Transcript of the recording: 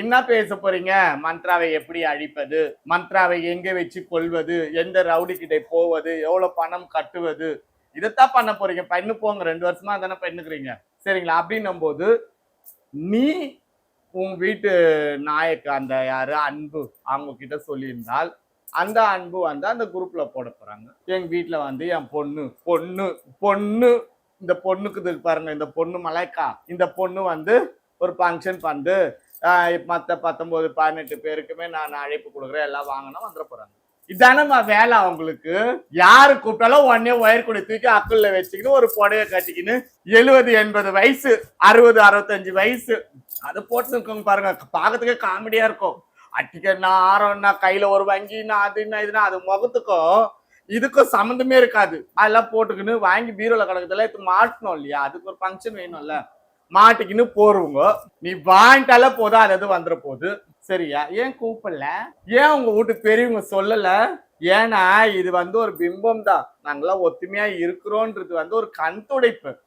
என்ன பேச போறீங்க? மந்த்ராவை எப்படி அழிப்பது? மந்த்ராவை எங்க வச்சு கொள்வது எந்த ரவுடி கிட்ட போவது? எவ்வளவு பணம் கட்டுவது? இதைத்தான் பண்ண போறீங்க. பண்ணு போங்க. ரெண்டு வருஷமா தானே பண்ணுக்குறீங்க. சரிங்களா? அப்படின்னும் போது நீ உன் வீட்டு நாயக்கு அந்த யாரு? அன்பு அவங்க கிட்ட சொல்லியிருந்தால் அந்த அன்பு வந்து அந்த குரூப்ல போட போறாங்க. எங்க வீட்டுல வந்து என் பொண்ணு பொண்ணு பொண்ணு. இந்த பொண்ணுக்கு பாருங்க. இந்த பொண்ணு மலைக்கா இந்த பொண்ணு வந்து ஒரு ஃபங்க்ஷன் பண்ணு மற்ற பத்தொம்போது பதினெட்டு பேருக்குமே நான் அழைப்பு கொடுக்குறேன். எல்லாம் வாங்கினா வந்துட போகிறாங்க இதானம்மா வேலை அவங்களுக்கு. யாரு கூப்பிட்டாலும் உடனே ஒயர் கொடி தூக்கி அக்குள்ள வச்சுக்கின்னு ஒரு புடவை கட்டிக்கின்னு எழுபது எண்பது வயசு அறுபது அறுபத்தஞ்சு வயசு. அதை போட்டு பாருங்க. பார்க்கறதுக்கே காமெடியா இருக்கும். அட்டிக்கன்னா ஆரம்னா கையில ஒரு வங்கின்னா அதுன்னா இதுனா அது முகத்துக்கும் இதுக்கும் சம்மந்தமே இருக்காது. அதெல்லாம் போட்டுக்கின்னு வாங்கி பீரோல கிடக்குறதுல இது மாட்டணும் இல்லையா? அதுக்கு ஒரு ஃபங்க்ஷன் வேணும்ல. மாட்டிக்கின்னு போறவங்க நீ வாங்கிட்டால போதும் அது எது வந்துட போகுது சரியா? ஏன் கூப்பிடல? ஏன் உங்க வீட்டு பெரியவங்க சொல்லல? ஏன்னா இது வந்து ஒரு பிம்பம் தான். நாங்களாம் ஒத்துமையா இருக்கிறோன்றது வந்து ஒரு கண் துடைப்பு